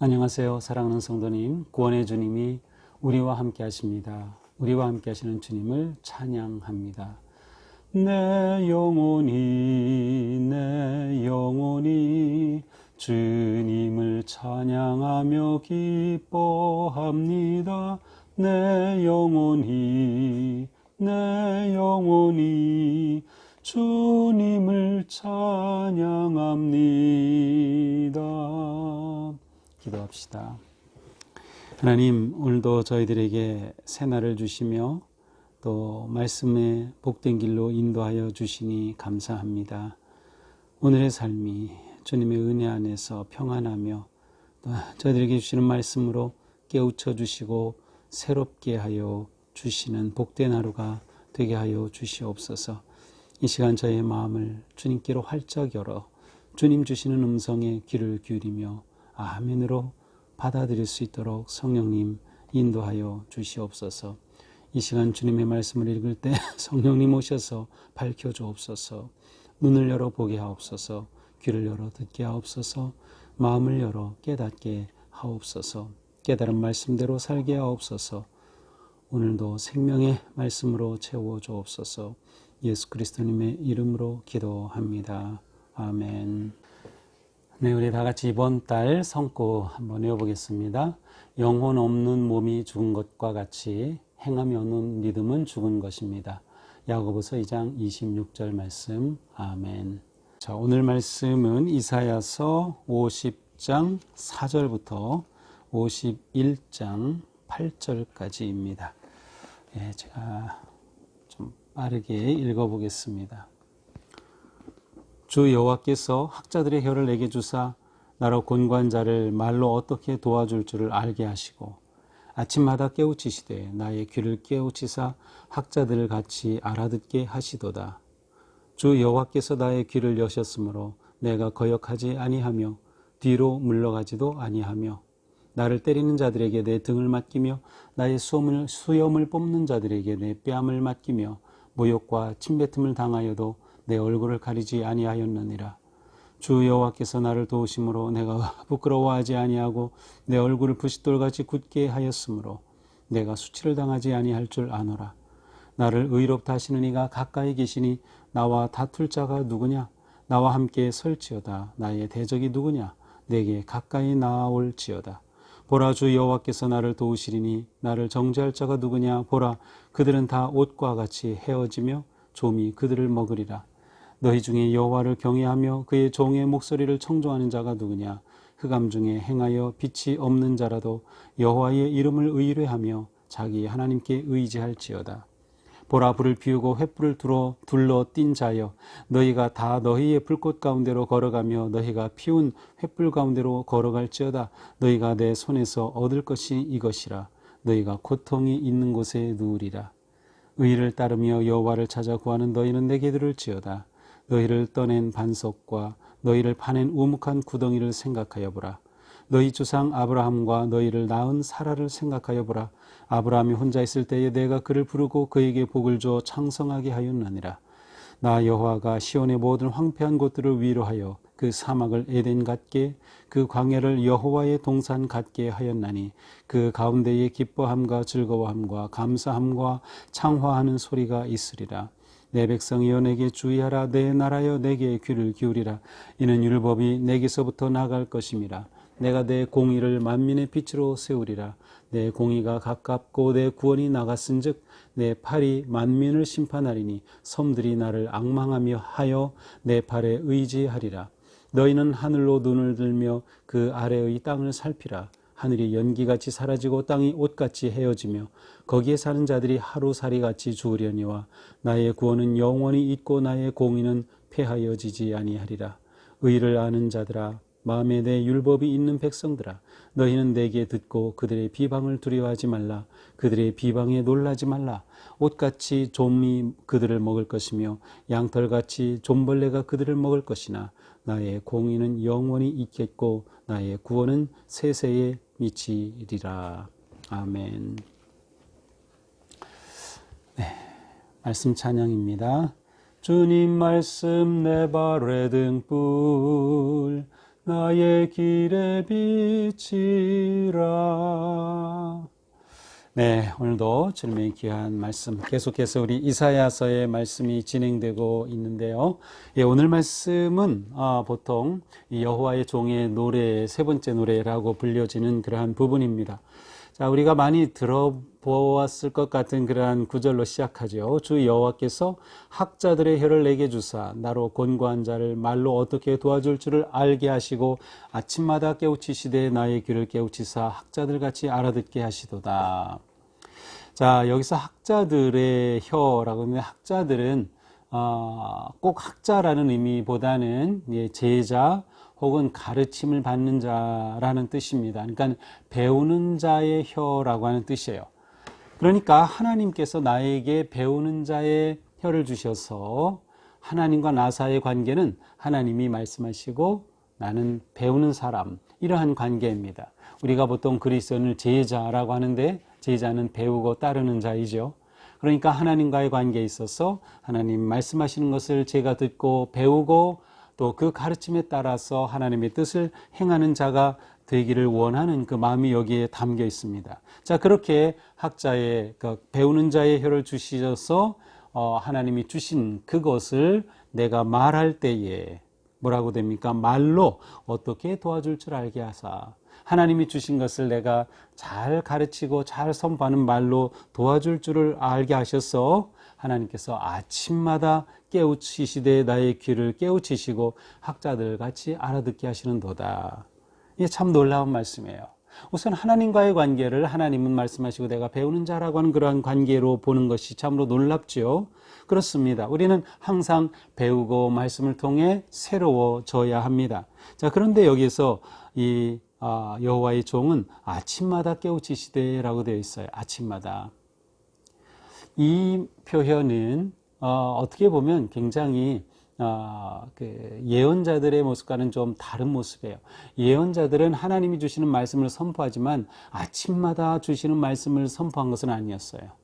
안녕하세요. 사랑하는 성도님, 구원의 주님이 우리와 함께 하십니다. 우리와 함께 하시는 주님을 찬양합니다. 내 영혼이, 내 영혼이 주님을 찬양하며 기뻐합니다. 내 영혼이, 내 영혼이 주님을 찬양합니다. 기도합시다. 하나님, 오늘도 저희들에게 새날을 주시며 또 말씀의 복된 길로 인도하여 주시니 감사합니다. 오늘의 삶이 주님의 은혜 안에서 평안하며 또 저희들에게 주시는 말씀으로 깨우쳐 주시고 새롭게 하여 주시는 복된 하루가 되게 하여 주시옵소서. 이 시간 저의 마음을 주님께로 활짝 열어 주님 주시는 음성에 귀를 기울이며 아멘으로 받아들일 수 있도록 성령님 인도하여 주시옵소서. 이 시간 주님의 말씀을 읽을 때 성령님 오셔서 밝혀 주옵소서. 눈을 열어 보게 하옵소서. 귀를 열어 듣게 하옵소서. 마음을 열어 깨닫게 하옵소서. 깨달은 말씀대로 살게 하옵소서. 오늘도 생명의 말씀으로 채워 주옵소서. 예수 그리스도님의 이름으로 기도합니다. 아멘. 네, 우리 다 같이 이번 달 성구 한번 외워보겠습니다. 영혼 없는 몸이 죽은 것과 같이 행함이 없는 믿음은 죽은 것입니다. 야고보서 2장 26절 말씀. 아멘. 자, 오늘 말씀은 이사야서 50장 4절부터 51장 8절까지입니다. 예, 제가 좀 빠르게 읽어보겠습니다. 주 여호와께서 학자들의 혀를 내게 주사 나로 곤관자를 말로 어떻게 도와줄 줄을 알게 하시고 아침마다 깨우치시되 나의 귀를 깨우치사 학자들을 같이 알아듣게 하시도다. 주 여호와께서 나의 귀를 여셨으므로 내가 거역하지 아니하며 뒤로 물러가지도 아니하며 나를 때리는 자들에게 내 등을 맡기며 나의 수염을, 수염을 뽑는 자들에게 내 뺨을 맡기며 모욕과 침뱉음을 당하여도 내 얼굴을 가리지 아니하였느니라. 주 여호와께서 나를 도우심으로 내가 부끄러워하지 아니하고 내 얼굴을 부싯돌같이 굳게 하였으므로 내가 수치를 당하지 아니할 줄 아노라. 나를 의롭다 하시는 이가 가까이 계시니 나와 다툴 자가 누구냐? 나와 함께 설지어다. 나의 대적이 누구냐? 내게 가까이 나아올지어다. 보라 주 여호와께서 나를 도우시리니 나를 정죄할 자가 누구냐? 보라 그들은 다 옷과 같이 헤어지며 좀이 그들을 먹으리라. 너희 중에 여호와를 경외하며 그의 종의 목소리를 청종하는 자가 누구냐? 흑암 중에 행하여 빛이 없는 자라도 여호와의 이름을 의뢰하며 자기 하나님께 의지할지어다. 보라 불을 피우고 횃불을 들어 둘러 띈 자여 너희가 다 너희의 불꽃 가운데로 걸어가며 너희가 피운 횃불 가운데로 걸어갈지어다 너희가 내 손에서 얻을 것이 이것이라 너희가 고통이 있는 곳에 누우리라 의를 따르며 여호와를 찾아 구하는 너희는 내게 들을지어다 너희를 떠낸 반석과 너희를 파낸 우묵한 구덩이를 생각하여 보라 너희 조상 아브라함과 너희를 낳은 사라를 생각하여 보라. 아브라함이 혼자 있을 때에 내가 그를 부르고 그에게 복을 줘 창성하게 하였느니라. 나 여호와가 시온의 모든 황폐한 곳들을 위로하여 그 사막을 에덴 같게 그 광야를 여호와의 동산 같게 하였나니 그 가운데에 기뻐함과 즐거워함과 감사함과 창화하는 소리가 있으리라. 내 백성이여 내게 주의하라 내 나라여 내게 귀를 기울이라 이는 율법이 내게서부터 나갈 것임이라 내가 내 공의를 만민의 빛으로 세우리라. 내 공의가 가깝고 내 구원이 나갔은즉 내 팔이 만민을 심판하리니 섬들이 나를 악망하며 하여 내 팔에 의지하리라. 너희는 하늘로 눈을 들며 그 아래의 땅을 살피라. 하늘이 연기같이 사라지고 땅이 옷같이 헤어지며 거기에 사는 자들이 하루살이같이 죽으려니와 나의 구원은 영원히 있고 나의 공의는 폐하여지지 아니하리라. 의를 아는 자들아 마음에 내 율법이 있는 백성들아 너희는 내게 듣고 그들의 비방을 두려워하지 말라 그들의 비방에 놀라지 말라 옷같이 좀이 그들을 먹을 것이며 양털같이 좀벌레가 그들을 먹을 것이나 나의 공의는 영원히 있겠고 나의 구원은 세세에 미치리라. 아멘. 네, 말씀 찬양입니다. 주님 말씀 내 발에 등불 나의 길에 비치라. 네, 오늘도 주님의 귀한 말씀 계속해서 우리 이사야서의 말씀이 진행되고 있는데요. 예, 오늘 말씀은 아, 보통 이 여호와의 종의 노래 세 번째 노래라고 불려지는 그러한 부분입니다. 자, 우리가 많이 들어보았을 것 같은 그러한 구절로 시작하죠. 주 여호와께서 학자들의 혀를 내게 주사 나로 곤고한 자를 말로 어떻게 도와줄 줄을 알게 하시고 아침마다 깨우치시되 나의 귀를 깨우치사 학자들 같이 알아듣게 하시도다. 자, 여기서 학자들의 혀라고 하면 학자들은 어, 꼭 학자라는 의미보다는 예, 제자 혹은 가르침을 받는 자라는 뜻입니다. 그러니까 배우는 자의 혀라고 하는 뜻이에요. 그러니까 하나님께서 나에게 배우는 자의 혀를 주셔서 하나님과 나 사이의 관계는 하나님이 말씀하시고 나는 배우는 사람 이러한 관계입니다. 우리가 보통 그리스도인을 제자라고 하는데 제자는 배우고 따르는 자이죠. 그러니까 하나님과의 관계에 있어서 하나님 말씀하시는 것을 제가 듣고 배우고 또 그 가르침에 따라서 하나님의 뜻을 행하는 자가 되기를 원하는 그 마음이 여기에 담겨 있습니다. 자, 그렇게 학자의 그 배우는 자의 혀를 주시셔서 어, 하나님이 주신 그것을 내가 말할 때에 뭐라고 됩니까? 말로 어떻게 도와줄 줄 알게 하사. 하나님이 주신 것을 내가 잘 가르치고 잘 선포하는 말로 도와줄 줄을 알게 하셔서 하나님께서 아침마다 깨우치시되 나의 귀를 깨우치시고 학자들 같이 알아듣게 하시는도다. 이게 참 놀라운 말씀이에요. 우선 하나님과의 관계를 하나님은 말씀하시고 내가 배우는 자라고 하는 그러한 관계로 보는 것이 참으로 놀랍죠. 그렇습니다. 우리는 항상 배우고 말씀을 통해 새로워져야 합니다. 자, 그런데 여기서 이 아, 여호와의 종은 아침마다 깨우치시되라고 되어 있어요. 아침마다. 이 표현은 어, 떻게 보면 굉장히 어, 그 예언자들의 모습과는 좀 다른 모습이에요. 예언자들은 하나님이 주시는 말씀을 선포하지만 아침마다 주시는 말씀을 선포한 것은 아니었어요.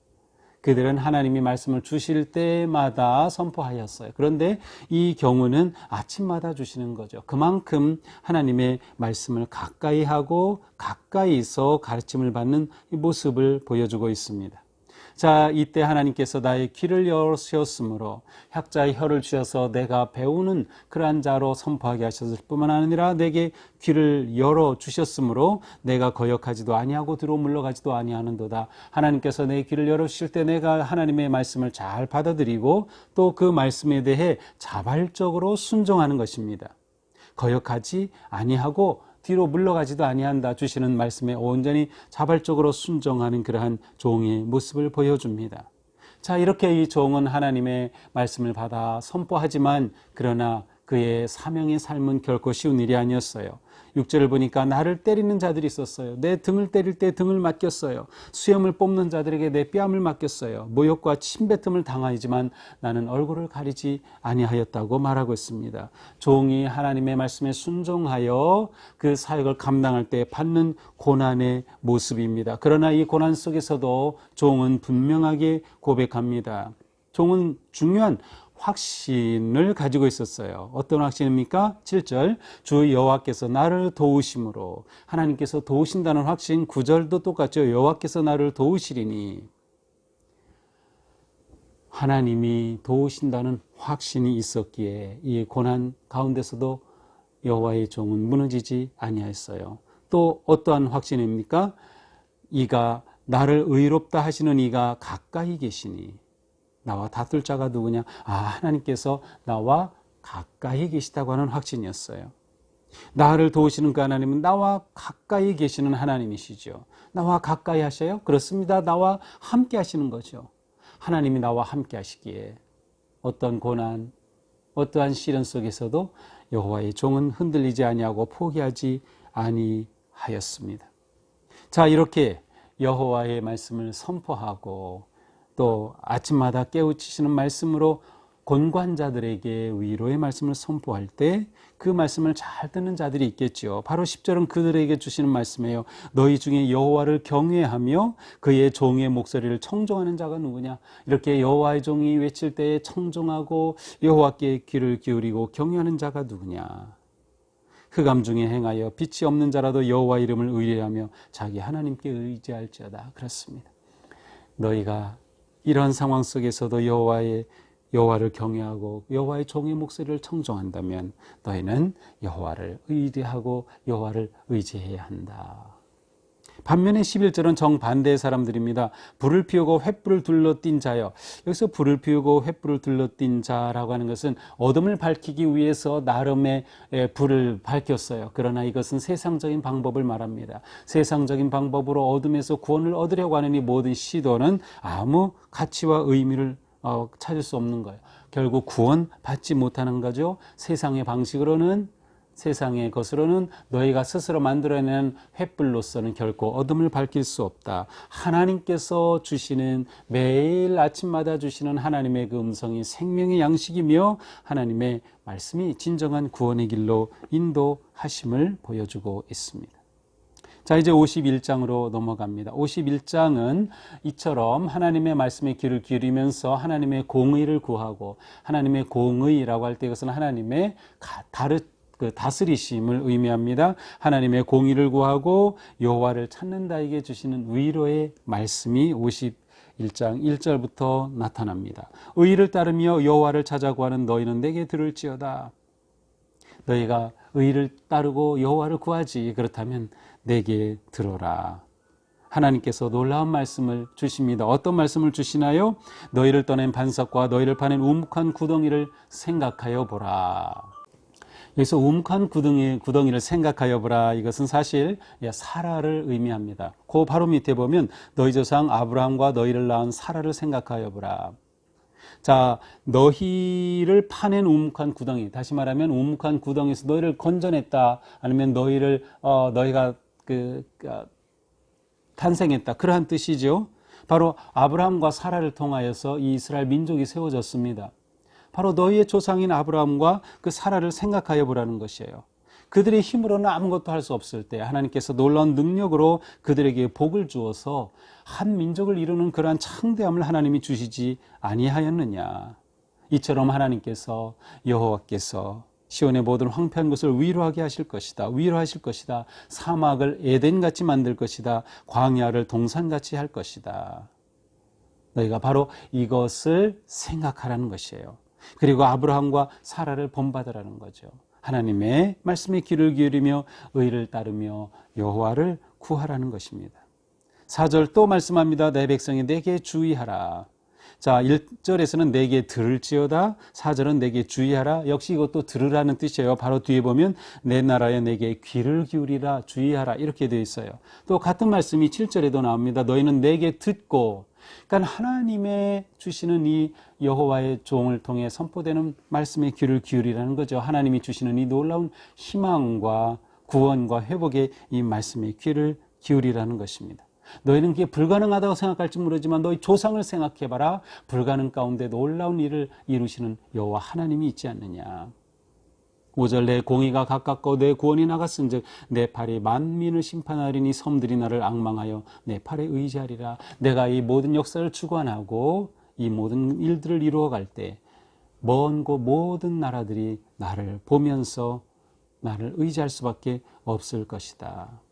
그들은 하나님이 말씀을 주실 때마다 선포하였어요. 그런데 이 경우는 아침마다 주시는 거죠. 그만큼 하나님의 말씀을 가까이 하고 가까이서 가르침을 받는 모습을 보여주고 있습니다. 자, 이때 하나님께서 나의 귀를 여셨으므로 학자의 혀를 주셔서 내가 배우는 그러한 자로 선포하게 하셨을 뿐만 아니라 내게 귀를 열어 주셨으므로 내가 거역하지도 아니하고 뒤로 물러가지도 아니하는도다. 하나님께서 내 귀를 열어 주실 때 내가 하나님의 말씀을 잘 받아들이고 또 그 말씀에 대해 자발적으로 순종하는 것입니다. 거역하지 아니하고 뒤로 물러가지도 아니한다 주시는 말씀에 온전히 자발적으로 순종하는 그러한 종의 모습을 보여줍니다. 자, 이렇게 이 종은 하나님의 말씀을 받아 선포하지만 그러나 그의 사명의 삶은 결코 쉬운 일이 아니었어요. 6절을 보니까 나를 때리는 자들이 있었어요. 내 등을 때릴 때 등을 맡겼어요. 수염을 뽑는 자들에게 내 뺨을 맡겼어요. 모욕과 침뱉음을 당하지만 나는 얼굴을 가리지 아니하였다고 말하고 있습니다. 종이 하나님의 말씀에 순종하여 그 사역을 감당할 때 받는 고난의 모습입니다. 그러나 이 고난 속에서도 종은 분명하게 고백합니다. 종은 중요한 확신을 가지고 있었어요. 어떤 확신입니까? 7절. 주 여호와께서 나를 도우심으로 하나님께서 도우신다는 확신 9절도 똑같죠. 여호와께서 나를 도우시리니 하나님이 도우신다는 확신이 있었기에 이 고난 가운데서도 여호와의 종은 무너지지 아니하였어요. 또 어떠한 확신입니까? 이가 나를 의롭다 하시는 이가 가까이 계시니 나와 다툴 자가 누구냐? 아, 하나님께서 나와 가까이 계시다고 하는 확신이었어요. 나를 도우시는 그 하나님은 나와 가까이 계시는 하나님이시죠. 나와 가까이 하셔요? 그렇습니다. 나와 함께 하시는 거죠. 하나님이 나와 함께 하시기에 어떤 고난, 어떠한 시련 속에서도 여호와의 종은 흔들리지 아니하고 포기하지 아니하였습니다. 자, 이렇게 여호와의 말씀을 선포하고 또 아침마다 깨우치시는 말씀으로 권관자들에게 위로의 말씀을 선포할 때 그 말씀을 잘 듣는 자들이 있겠지요. 바로 10절은 그들에게 주시는 말씀이에요. 너희 중에 여호와를 경외하며 그의 종의 목소리를 청종하는 자가 누구냐? 이렇게 여호와의 종이 외칠 때에 청종하고 여호와께 귀를 기울이고 경외하는 자가 누구냐? 흑암 중에 행하여 빛이 없는 자라도 여호와 이름을 의뢰하며 자기 하나님께 의지할지어다. 그렇습니다. 너희가 이런 상황 속에서도 여호와의 여호와를 경외하고 여호와의 종의 목소리를 청종한다면 너희는 여호와를 의지하고 여호와를 의지해야 한다. 반면에 11절은 정반대의 사람들입니다. 불을 피우고 횃불을 둘러띈 자여. 여기서 불을 피우고 횃불을 둘러띈 자라고 하는 것은 어둠을 밝히기 위해서 나름의 불을 밝혔어요. 그러나 이것은 세상적인 방법을 말합니다. 세상적인 방법으로 어둠에서 구원을 얻으려고 하는 이 모든 시도는 아무 가치와 의미를 어, 찾을 수 없는 거예요. 결국 구원 받지 못하는 거죠. 세상의 방식으로는 세상의 것으로는 너희가 스스로 만들어낸 횃불로서는 결코 어둠을 밝힐 수 없다. 하나님께서 주시는 매일 아침마다 주시는 하나님의 그 음성이 생명의 양식이며 하나님의 말씀이 진정한 구원의 길로 인도하심을 보여주고 있습니다. 자, 이제 51장으로 넘어갑니다. 51장은 이처럼 하나님의 말씀에 귀를 기울이면서 하나님의 공의를 구하고 하나님의 공의라고 할 때 이것은 하나님의 다르 그 다스리심을 의미합니다. 하나님의 공의를 구하고 여호와를 찾는다에게 주시는 위로의 말씀이 51장 1절부터 나타납니다. 의를 따르며 여호와를 찾아 구하는 너희는 내게 들을지어다. 너희가 의를 따르고 여호와를 구하지 그렇다면 내게 들어라. 하나님께서 놀라운 말씀을 주십니다. 어떤 말씀을 주시나요? 너희를 떠낸 반석과 너희를 파낸 우묵한 구덩이를 생각하여 보라. 여기서 우묵한 구덩이, 구덩이를 생각하여 보라. 이것은 사실 사라를 의미합니다. 그 바로 밑에 보면 너희 조상 아브라함과 너희를 낳은 사라를 생각하여 보라. 자, 너희를 파낸 우묵한 구덩이. 다시 말하면 우묵한 구덩이에서 너희를 건져냈다. 아니면 너희를 어, 너희가 그, 그 탄생했다. 그러한 뜻이죠. 바로 아브라함과 사라를 통하여서 이 이스라엘 민족이 세워졌습니다. 바로 너희의 조상인 아브라함과 그 사라를 생각하여 보라는 것이에요. 그들의 힘으로는 아무것도 할 수 없을 때 하나님께서 놀라운 능력으로 그들에게 복을 주어서 한 민족을 이루는 그러한 창대함을 하나님이 주시지 아니하였느냐. 이처럼 하나님께서 여호와께서 시온의 모든 황폐한 것을 위로하게 하실 것이다. 위로하실 것이다. 사막을 에덴같이 만들 것이다. 광야를 동산같이 할 것이다. 너희가 바로 이것을 생각하라는 것이에요. 그리고 아브라함과 사라를 본받으라는 거죠. 하나님의 말씀에 귀를 기울이며 의를 따르며 여호와를 구하라는 것입니다. 4절 또 말씀합니다. 내 백성이 내게 주의하라. 자, 1절에서는 내게 들을지어다. 4절은 내게 주의하라. 역시 이것도 들으라는 뜻이에요. 바로 뒤에 보면 내 나라에 내게 귀를 기울이라 주의하라. 이렇게 되어 있어요. 또 같은 말씀이 7절에도 나옵니다. 너희는 내게 듣고 그러니까 하나님의 주시는 이 여호와의 종을 통해 선포되는 말씀에 귀를 기울이라는 거죠. 하나님이 주시는 이 놀라운 희망과 구원과 회복의 이 말씀에 귀를 기울이라는 것입니다. 너희는 그게 불가능하다고 생각할지 모르지만 너희 조상을 생각해봐라. 불가능 가운데 놀라운 일을 이루시는 여호와 하나님이 있지 않느냐. 5절 내 공의가 가깝고 내 구원이 나갔은즉 내 팔이 만민을 심판하리니 섬들이 나를 악망하여 내 팔에 의지하리라. 내가 이 모든 역사를 주관하고 이 모든 일들을 이루어 갈 때 먼 곳 모든 나라들이 나를 보면서 나를 의지할 수밖에 없을 것이다.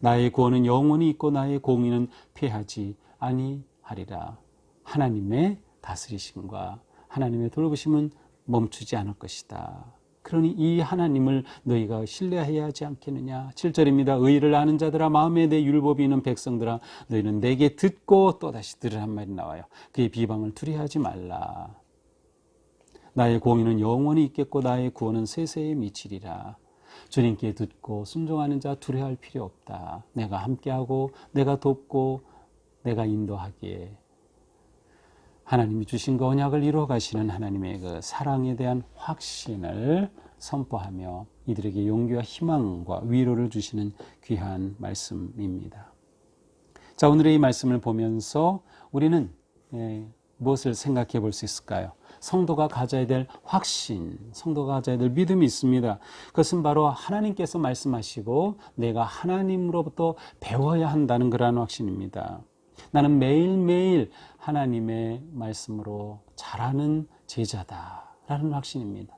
나의 구원은 영원히 있고 나의 공의는 피하지 아니하리라. 하나님의 다스리심과 하나님의 돌보심은 멈추지 않을 것이다. 그러니 이 하나님을 너희가 신뢰해야 하지 않겠느냐. 7절입니다. 의를 아는 자들아 마음에 내 율법이 있는 백성들아 너희는 내게 듣고 또다시 들으란 말이 나와요. 그의 비방을 두려워하지 말라. 나의 공의는 영원히 있겠고 나의 구원은 세세에 미치리라. 주님께 듣고 순종하는 자 두려워할 필요 없다. 내가 함께하고 내가 돕고 내가 인도하기에 하나님이 주신 그 언약을 이루어 가시는 하나님의 그 사랑에 대한 확신을 선포하며 이들에게 용기와 희망과 위로를 주시는 귀한 말씀입니다. 자, 오늘의 이 말씀을 보면서 우리는 예, 무엇을 생각해 볼 수 있을까요? 성도가 가져야 될 확신, 성도가 가져야 될 믿음이 있습니다. 그것은 바로 하나님께서 말씀하시고 내가 하나님으로부터 배워야 한다는 그러한 확신입니다. 나는 매일매일 하나님의 말씀으로 자라는 제자다라는 확신입니다.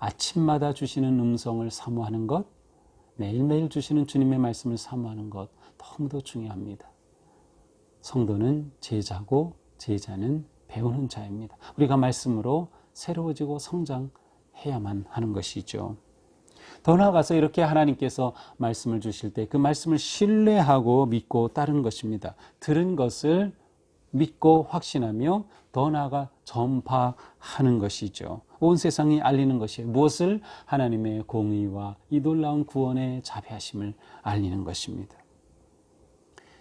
아침마다 주시는 음성을 사모하는 것, 매일매일 주시는 주님의 말씀을 사모하는 것 너무도 중요합니다. 성도는 제자고 제자는 배우는 자입니다. 우리가 말씀으로 새로워지고 성장해야만 하는 것이죠. 더 나아가서 이렇게 하나님께서 말씀을 주실 때 그 말씀을 신뢰하고 믿고 따르는 것입니다. 들은 것을 믿고 확신하며 더 나아가 전파하는 것이죠. 온 세상이 알리는 것이에요. 무엇을 하나님의 공의와 이 놀라운 구원의 자비하심을 알리는 것입니다.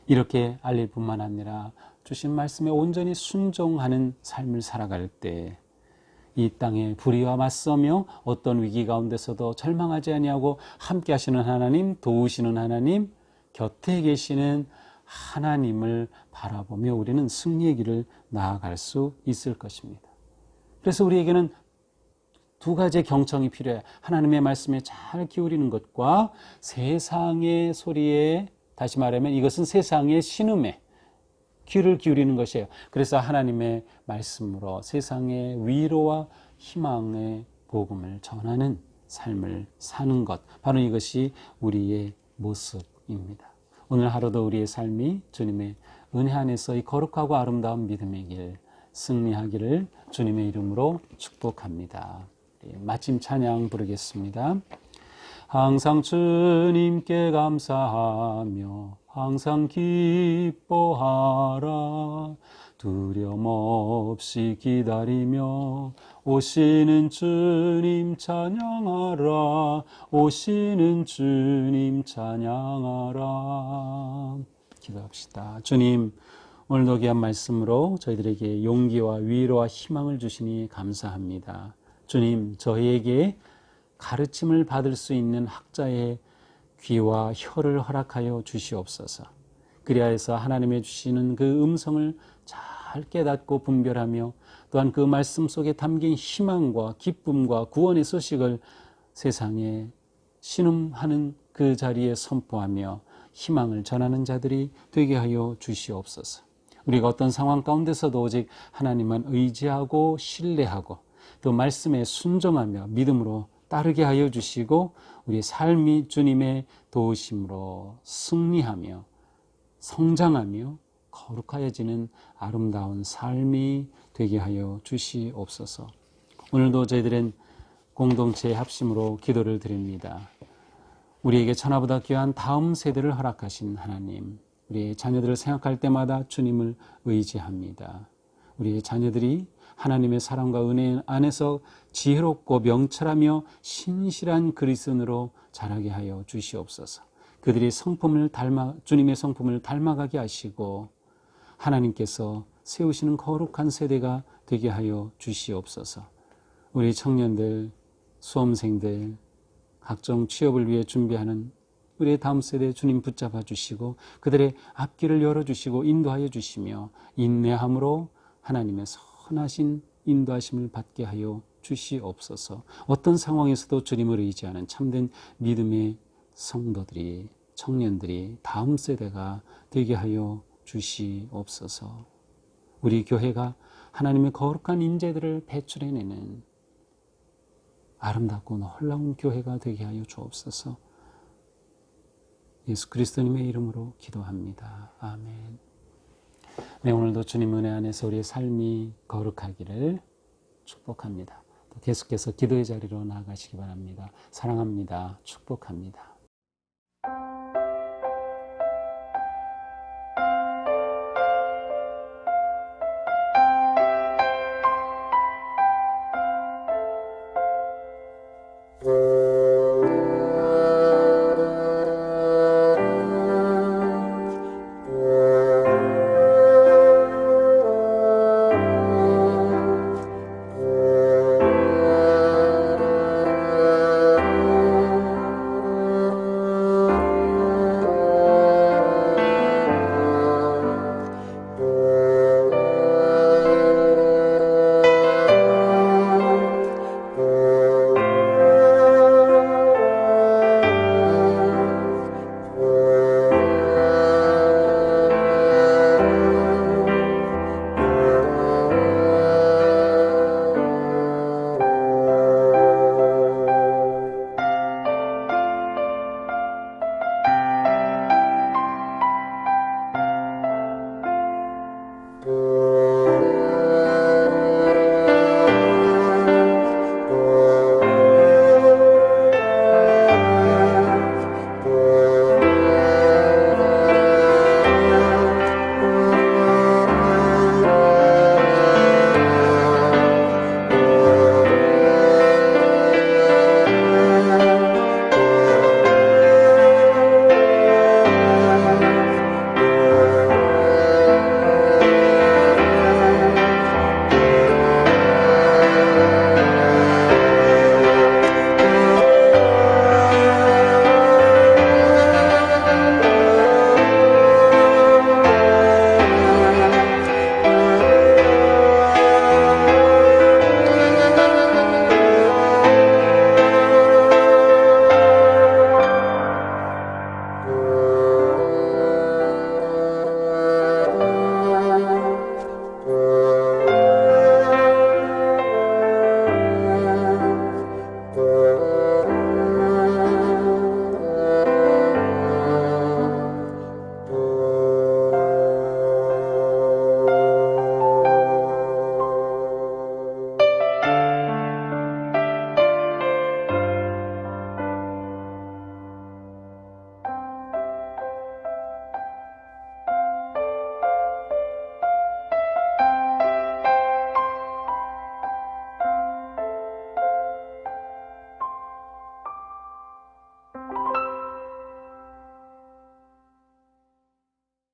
이렇게 알릴 뿐만 아니라 주신 말씀에 온전히 순종하는 삶을 살아갈 때 이 땅의 불의와 맞서며 어떤 위기 가운데서도 절망하지 아니하고 함께 하시는 하나님, 도우시는 하나님, 곁에 계시는 하나님을 바라보며 우리는 승리의 길을 나아갈 수 있을 것입니다. 그래서 우리에게는 두 가지의 경청이 필요해. 하나님의 말씀에 잘 기울이는 것과 세상의 소리에 다시 말하면 이것은 세상의 신음에 귀를 기울이는 것이에요. 그래서 하나님의 말씀으로 세상의 위로와 희망의 복음을 전하는 삶을 사는 것. 바로 이것이 우리의 모습입니다. 오늘 하루도 우리의 삶이 주님의 은혜 안에서 이 거룩하고 아름다운 믿음의 길 승리하기를 주님의 이름으로 축복합니다. 마침 찬양 부르겠습니다. 항상 주님께 감사하며 항상 기뻐하라 두려움 없이 기다리며 오시는 주님 찬양하라. 오시는 주님 찬양하라. 기도합시다. 주님 오늘도 귀한 말씀으로 저희들에게 용기와 위로와 희망을 주시니 감사합니다. 주님 저희에게 가르침을 받을 수 있는 학자의 귀와 혀를 허락하여 주시옵소서. 그리하여서 하나님의 주시는 그 음성을 잘 깨닫고 분별하며 또한 그 말씀 속에 담긴 희망과 기쁨과 구원의 소식을 세상에 신음하는 그 자리에 선포하며 희망을 전하는 자들이 되게 하여 주시옵소서. 우리가 어떤 상황 가운데서도 오직 하나님만 의지하고 신뢰하고 또 말씀에 순종하며 믿음으로 따르게 하여 주시고 우리 삶이 주님의 도우심으로 승리하며 성장하며 거룩하여지는 아름다운 삶이 되게 하여 주시옵소서. 오늘도 저희들은 공동체 합심으로 기도를 드립니다. 우리에게 천하보다 귀한 다음 세대를 허락하신 하나님, 우리의 자녀들을 생각할 때마다 주님을 의지합니다. 우리의 자녀들이 하나님의 사랑과 은혜 안에서 지혜롭고 명철하며 신실한 그리스도로 자라게 하여 주시옵소서. 그들이 성품을 닮아 주님의 성품을 닮아가게 하시고 하나님께서 세우시는 거룩한 세대가 되게 하여 주시옵소서. 우리 청년들, 수험생들, 각종 취업을 위해 준비하는 우리의 다음 세대 주님 붙잡아 주시고 그들의 앞길을 열어 주시고 인도하여 주시며 인내함으로 하나님의 선하신 인도하심을 받게 하여 주시옵소서. 어떤 상황에서도 주님을 의지하는 참된 믿음의 성도들이 청년들이 다음 세대가 되게 하여 주시옵소서. 우리 교회가 하나님의 거룩한 인재들을 배출해내는 아름답고 놀라운 교회가 되게 하여 주옵소서. 예수 그리스도님의 이름으로 기도합니다. 아멘. 네, 오늘도 주님 은혜 안에서 우리의 삶이 거룩하기를 축복합니다. 또 계속해서 기도의 자리로 나아가시기 바랍니다. 사랑합니다. 축복합니다.